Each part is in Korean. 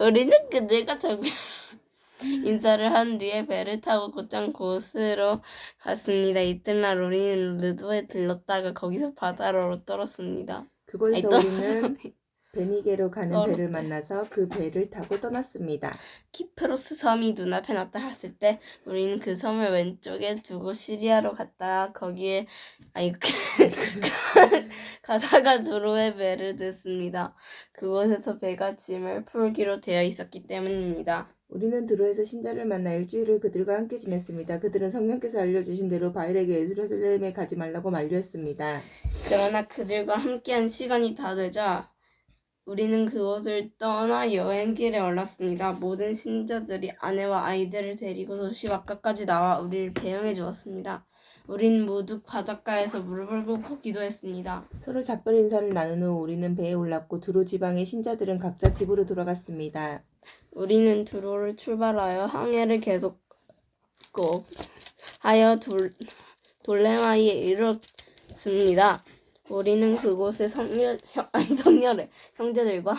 우리는 그들과 정말 인사를 한 뒤에 배를 타고 곧장 곳으로 갔습니다. 이튿날 우리는 르도에 들렀다가 거기서 바다로 떨었습니다. 아니, 그곳에서 우리는 떨었습니다. 베니게로 가는 떨어- 배를 만나서 그 배를 타고 떠났습니다. 키프로스 섬이 눈앞에 나타났을 때 우리는 그 섬을 왼쪽에 두고 시리아로 갔다가 거기에 아니 그- 가다가 조로의 배를 듣습니다. 그곳에서 배가 짐을 풀기로 되어 있었기 때문입니다. 우리는 드로에서 신자를 만나 일주일을 그들과 함께 지냈습니다. 그들은 성령께서 알려주신 대로 바일에게 예루살렘에 가지 말라고 만류했습니다. 그러나 그들과 함께한 시간이 다 되자 우리는 그곳을 떠나 여행길에 올랐습니다. 모든 신자들이 아내와 아이들을 데리고 도시 바깥까지 나와 우리를 배웅해 주었습니다. 우린 모두 바닷가에서 무릎을 꿇고 기도했습니다. 서로 작별 인사를 나눈 후 우리는 배에 올랐고 두로 지방의 신자들은 각자 집으로 돌아갔습니다. 우리는 두로를 출발하여 항해를 계속 하여 돌, 돌레마이에 이르렀습니다. 우리는 그곳에 성녀, 형, 아니, 성녀를 형제들과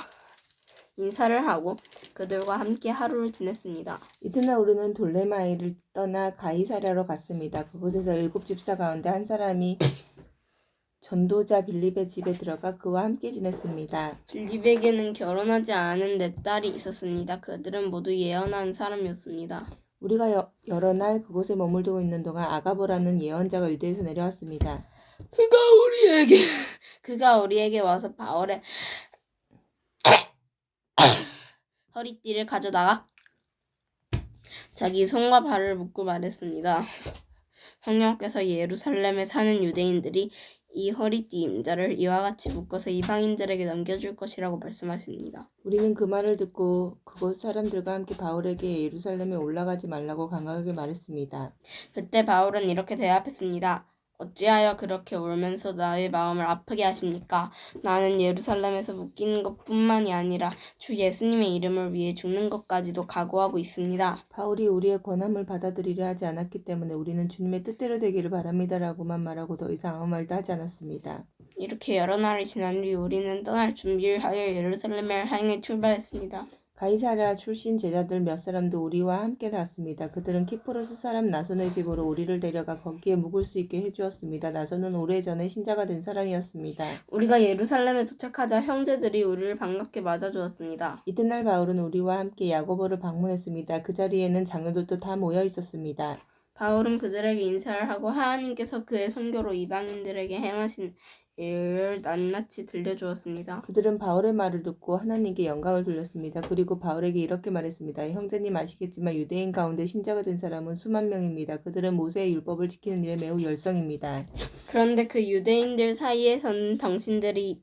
인사를 하고 그들과 함께 하루를 지냈습니다. 이튿날 우리는 돌레마이를 떠나 가이사랴로 갔습니다. 그곳에서 일곱 집사 가운데 한 사람이 전도자 빌립의 집에 들어가 그와 함께 지냈습니다. 빌립에게는 결혼하지 않은 네 딸이 있었습니다. 그들은 모두 예언한 사람이었습니다. 우리가 여, 여러 날 그곳에 머물고 있는 동안 아가보라는 예언자가 유대에서 내려왔습니다. 그가 우리에게 그가 우리에게 와서 바울의 허리띠를 가져다가 자기 손과 발을 묶고 말했습니다. 성령께서 예루살렘에 사는 유대인들이 이 허리띠 임자를 이와 같이 묶어서 이방인들에게 넘겨줄 것이라고 말씀하십니다. 우리는 그 말을 듣고 그곳 사람들과 함께 바울에게 예루살렘에 올라가지 말라고 강하게 말했습니다. 그때 바울은 이렇게 대답했습니다. 어찌하여 그렇게 울면서 나의 마음을 아프게 하십니까? 나는 예루살렘에서 묶이는 것뿐만이 아니라 주 예수님의 이름을 위해 죽는 것까지도 각오하고 있습니다. 바울이 우리의 권함을 받아들이려 하지 않았기 때문에 우리는 주님의 뜻대로 되기를 바랍니다라고만 말하고 더 이상 아무 말도 하지 않았습니다. 이렇게 여러 날이 지난 뒤 우리는 떠날 준비를 하여 예루살렘을 향해 출발했습니다. 가이사랴 출신 제자들 몇 사람도 우리와 함께 갔습니다. 그들은 키프로스 사람 나손의 집으로 우리를 데려가 거기에 묵을 수 있게 해주었습니다. 나손은 오래전에 신자가 된 사람이었습니다. 우리가 예루살렘에 도착하자 형제들이 우리를 반갑게 맞아주었습니다. 이튿날 바울은 우리와 함께 야고보를 방문했습니다. 그 자리에는 장로들도 다 모여 있었습니다. 바울은 그들에게 인사를 하고 하나님께서 그의 선교로 이방인들에게 행하신 일을 낱낱이 들려주었습니다. 그들은 바울의 말을 듣고 하나님께 영광을 돌렸습니다. 그리고 바울에게 이렇게 말했습니다. 형제님 아시겠지만 유대인 가운데 신자가 된 사람은 수만 명입니다. 그들은 모세의 율법을 지키는 일에 매우 열성입니다. 그런데 그 유대인들 사이에서는 당신들이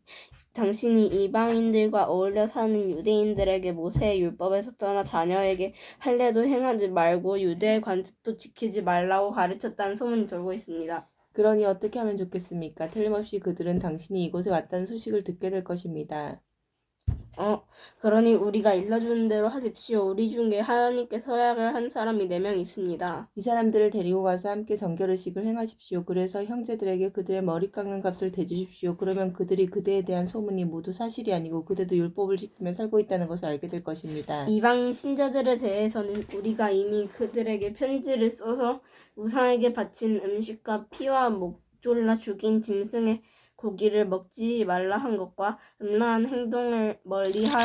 당신이 이방인들과 어울려 사는 유대인들에게 모세의 율법에서 떠나 자녀에게 할례도 행하지 말고 유대의 관습도 지키지 말라고 가르쳤다는 소문이 돌고 있습니다. 그러니 어떻게 하면 좋겠습니까? 틀림없이 그들은 당신이 이곳에 왔다는 소식을 듣게 될 것입니다. 어, 그러니 우리가 일러주는 대로 하십시오. 우리 중에 하나님께 서약을 한 사람이 네 명 있습니다. 이 사람들을 데리고 가서 함께 정결의식을 행하십시오. 그래서 형제들에게 그들의 머리 깎는 값을 대주십시오. 그러면 그들이 그대에 대한 소문이 모두 사실이 아니고 그대도 율법을 지키며 살고 있다는 것을 알게 될 것입니다. 이방인 신자들에 대해서는 우리가 이미 그들에게 편지를 써서 우상에게 바친 음식과 피와 목 졸라 죽인 짐승의 고기를 먹지 말라 한 것과 음란한 행동을 멀리할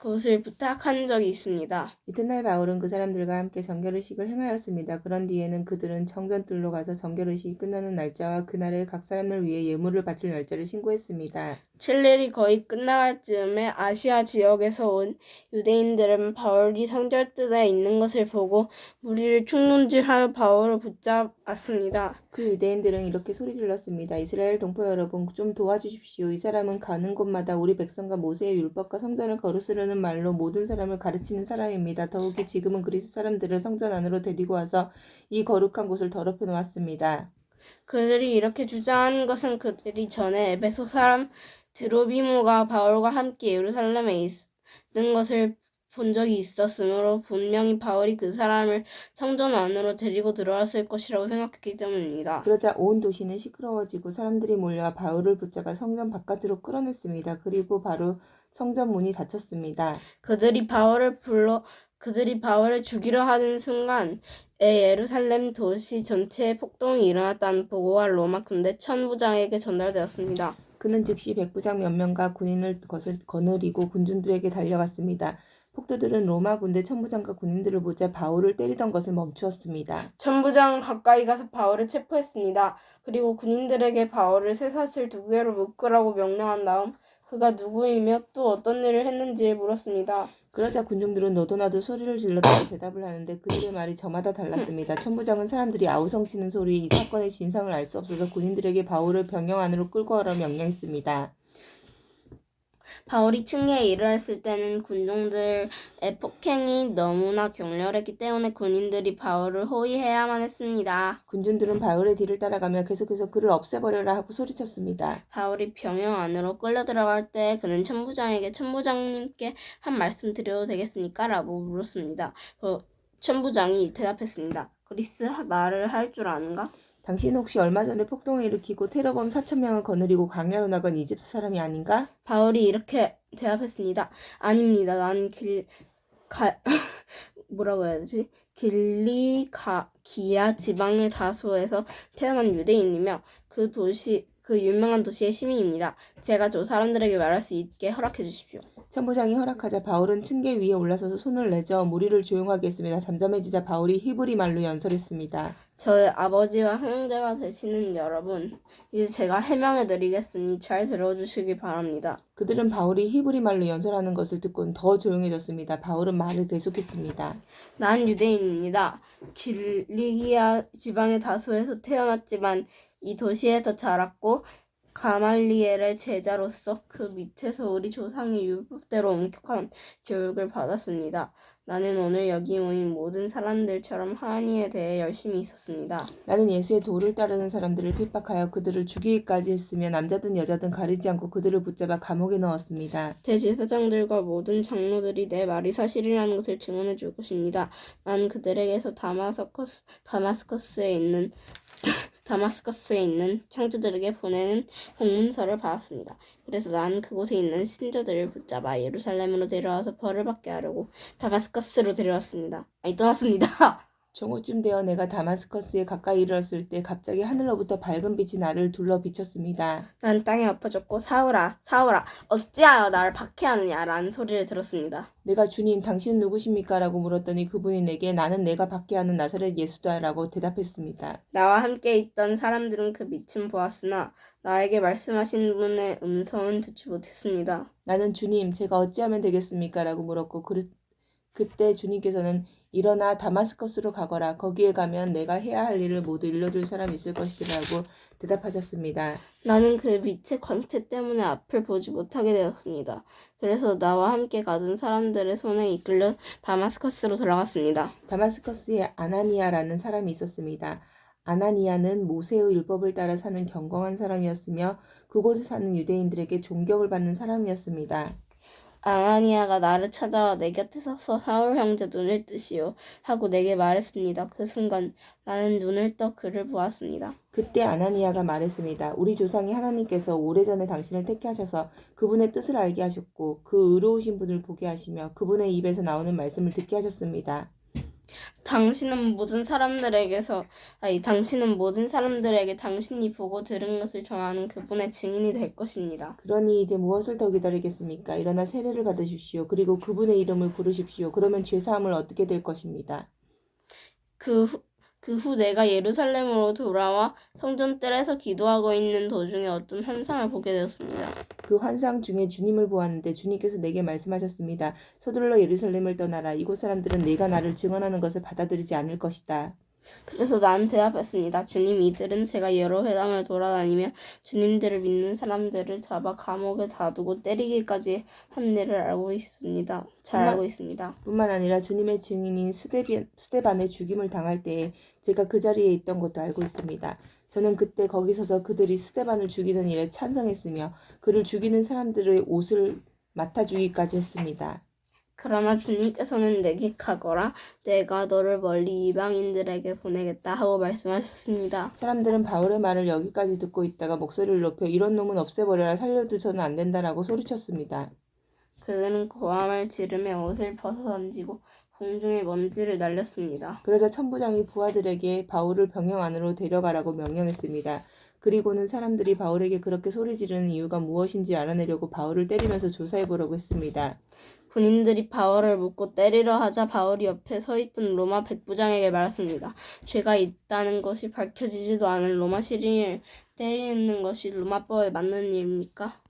것을 부탁한 적이 있습니다. 이튿날 바울은 그 사람들과 함께 정결의식을 행하였습니다. 그런 뒤에는 그들은 정전뜰로 가서 정결의식이 끝나는 날짜와 그날에 각 사람을 위해 예물을 바칠 날짜를 신고했습니다. 7일이 거의 끝나갈 즈음에 아시아 지역에서 온 유대인들은 바울이 성절뜰에 있는 것을 보고 무리를 충동질하여 바울을 붙잡았습니다. 그 유대인들은 이렇게 소리 질렀습니다. 이스라엘 동포 여러분, 좀 도와주십시오. 이 사람은 가는 곳마다 우리 백성과 모세의 율법과 성전을 거르스르는 말로 모든 사람을 가르치는 사람입니다. 더욱이 지금은 그리스 사람들을 성전 안으로 데리고 와서 이 거룩한 곳을 더럽혀 놓았습니다. 그들이 이렇게 주장한 것은 그들이 전에 에베소 사람 드로비모가 바울과 함께 예루살렘에 있는 것을 본 적이 있었으므로 분명히 바울이 그 사람을 성전 안으로 데리고 들어왔을 것이라고 생각했기 때문입니다. 그러자 온 도시는 시끄러워지고 사람들이 몰려와 바울을 붙잡아 성전 바깥으로 끌어냈습니다. 그리고 바로 성전 문이 닫혔습니다. 그들이 바울을 불러 그들이 바울을 죽이려 하는 순간 에 예루살렘 도시 전체에 폭동이 일어났다는 보고가 로마 군대 천부장에게 전달되었습니다. 그는 즉시 백부장 몇 명과 군인을 거슬- 거느리고 군중들에게 달려갔습니다. 폭도들은 로마 군대 천부장과 군인들을 보자 바울을 때리던 것을 멈추었습니다. 천부장은 가까이 가서 바울을 체포했습니다. 그리고 군인들에게 바울을 쇠사슬 두 개로 묶으라고 명령한 다음 그가 누구이며 또 어떤 일을 했는지 물었습니다. 그러자 군중들은 너도 나도 소리를 질렀다고 대답을 하는데 그들의 말이 저마다 달랐습니다. 천부장은 사람들이 아우성치는 소리에 이 사건의 진상을 알 수 없어서 군인들에게 바울을 병영 안으로 끌고 오라 명령했습니다. 바울이 층계에 이르렀을 때는 군중들의 폭행이 너무나 격렬했기 때문에 군인들이 바울을 호위해야만 했습니다. 군중들은 바울의 뒤를 따라가며 계속해서 그를 없애버려라 하고 소리쳤습니다. 바울이 병영 안으로 끌려 들어갈 때 그는 천부장에게 천부장님께 한 말씀 드려도 되겠습니까? 라고 물었습니다. 그 천부장이 대답했습니다. 그리스 말을 할 줄 아는가? 당신 혹시 얼마 전에 폭동을 일으키고 테러범 4천 명을 거느리고 광야로 나간 이집트 사람이 아닌가? 바울이 이렇게 대답했습니다. 아닙니다. 난 길, 가, 뭐라고 해야 되지? 길리가, 기아 지방의 다소에서 태어난 유대인이며 그 도시, 그 유명한 도시의 시민입니다. 제가 저 사람들에게 말할 수 있게 허락해 주십시오. 천부장이 허락하자 바울은 층계 위에 올라서서 손을 내저 무리를 조용하게 했습니다. 잠잠해지자 바울이 히브리 말로 연설했습니다. 저의 아버지와 형제가 되시는 여러분, 이제 제가 해명해 드리겠으니 잘 들어주시기 바랍니다. 그들은 바울이 히브리 말로 연설하는 것을 듣고는 더 조용해졌습니다. 바울은 말을 계속했습니다. 난 유대인입니다. 길리기아 지방의 다소에서 태어났지만 이 도시에서 자랐고 가말리엘의 제자로서 그 밑에서 우리 조상의 율법대로 엄격한 교육을 받았습니다. 나는 오늘 여기 모인 모든 사람들처럼 하나님에 대해 열심히 있었습니다. 나는 예수의 도를 따르는 사람들을 핍박하여 그들을 죽이기까지 했으며 남자든 여자든 가리지 않고 그들을 붙잡아 감옥에 넣었습니다. 제 제사장들과 모든 장로들이 내 말이 사실이라는 것을 증언해 줄 것입니다. 난 그들에게서 다마스커스, 다마스커스에 있는 다마스커스에 있는 형제들에게 보내는 공문서를 받았습니다. 그래서 난 그곳에 있는 신자들을 붙잡아 예루살렘으로 데려와서 벌을 받게 하려고 다마스커스로 데려왔습니다. 아니 떠났습니다. 정오쯤 되어 내가 다마스커스에 가까이 이르렀을 때 갑자기 하늘로부터 밝은 빛이 나를 둘러 비쳤습니다. 난 땅에 엎어졌고 사울아 사울아 어찌하여 나를 박해하느냐 라는 소리를 들었습니다. 내가 주님 당신은 누구십니까? 라고 물었더니 그분이 내게 나는 내가 받게 하는 나사렛 예수다 라고 대답했습니다. 나와 함께 있던 사람들은 그 빛은 보았으나 나에게 말씀하신 분의 음성은 듣지 못했습니다. 나는 주님 제가 어찌하면 되겠습니까? 라고 물었고 그, 그때 주님께서는 일어나 다마스커스로 가거라 거기에 가면 내가 해야 할 일을 모두 일러줄 사람이 있을 것이라고 대답하셨습니다. 나는 그 빛의 광채 때문에 앞을 보지 못하게 되었습니다. 그래서 나와 함께 가던 사람들의 손에 이끌려 다마스커스로 돌아갔습니다. 다마스커스에 아나니아라는 사람이 있었습니다. 아나니아는 모세의 율법을 따라 사는 경건한 사람이었으며 그곳에 사는 유대인들에게 존경을 받는 사람이었습니다. 아나니아가 나를 찾아와 내 곁에 서서 사울 형제 눈을 뜨시오 하고 내게 말했습니다. 그 순간 나는 눈을 떠 그를 보았습니다. 그때 아나니아가 말했습니다. 우리 조상이 하나님께서 오래전에 당신을 택해 하셔서 그분의 뜻을 알게 하셨고 그 의로우신 분을 보게 하시며 그분의 입에서 나오는 말씀을 듣게 하셨습니다. 당신은 모든 사람들에게서 아니 당신은 모든 사람들에게 당신이 보고 들은 것을 전하는 그분의 증인이 될 것입니다. 그러니 이제 무엇을 더 기다리겠습니까? 일어나 세례를 받으십시오. 그리고 그분의 이름을 부르십시오. 그러면 죄 사함을 얻게 될 것입니다. 그 후, 그 후 내가 예루살렘으로 돌아와 성전뜰에서 기도하고 있는 도중에 어떤 환상을 보게 되었습니다. 그 환상 중에 주님을 보았는데 주님께서 내게 말씀하셨습니다. 서둘러 예루살렘을 떠나라. 이곳 사람들은 내가 나를 증언하는 것을 받아들이지 않을 것이다. 그래서 난 대답했습니다. 주님, 이들은 제가 여러 회당을 돌아다니며 주님들을 믿는 사람들을 잡아 감옥에 닫고 때리기까지 한 일을 알고 있습니다. 잘 정말? 알고 있습니다. 뿐만 아니라 주님의 증인인 스데비, 스데반의 죽임을 당할 때에 제가 그 자리에 있던 것도 알고 있습니다. 저는 그때 거기 서서 그들이 스데반을 죽이는 일에 찬성했으며 그를 죽이는 사람들의 옷을 맡아주기까지 했습니다. 그러나 주님께서는 내게 가거라. 내가 너를 멀리 이방인들에게 보내겠다 하고 말씀하셨습니다. 사람들은 바울의 말을 여기까지 듣고 있다가 목소리를 높여 이런 놈은 없애버려라 살려두서는 안 된다라고 소리쳤습니다. 그들은 고함을 지르며 옷을 벗어 던지고 공중에 먼지를 날렸습니다. 그러자 천부장이 부하들에게 바울을 병영 안으로 데려가라고 명령했습니다. 그리고는 사람들이 바울에게 그렇게 소리 지르는 이유가 무엇인지 알아내려고 바울을 때리면서 조사해 보려고 했습니다. 군인들이 바울을 묶고 때리려 하자 바울이 옆에 서 있던 로마 백부장에게 말했습니다. 죄가 있다는 것이 밝혀지지도 않은 로마 시린을 때리는 것이 로마법에 맞는 일입니까?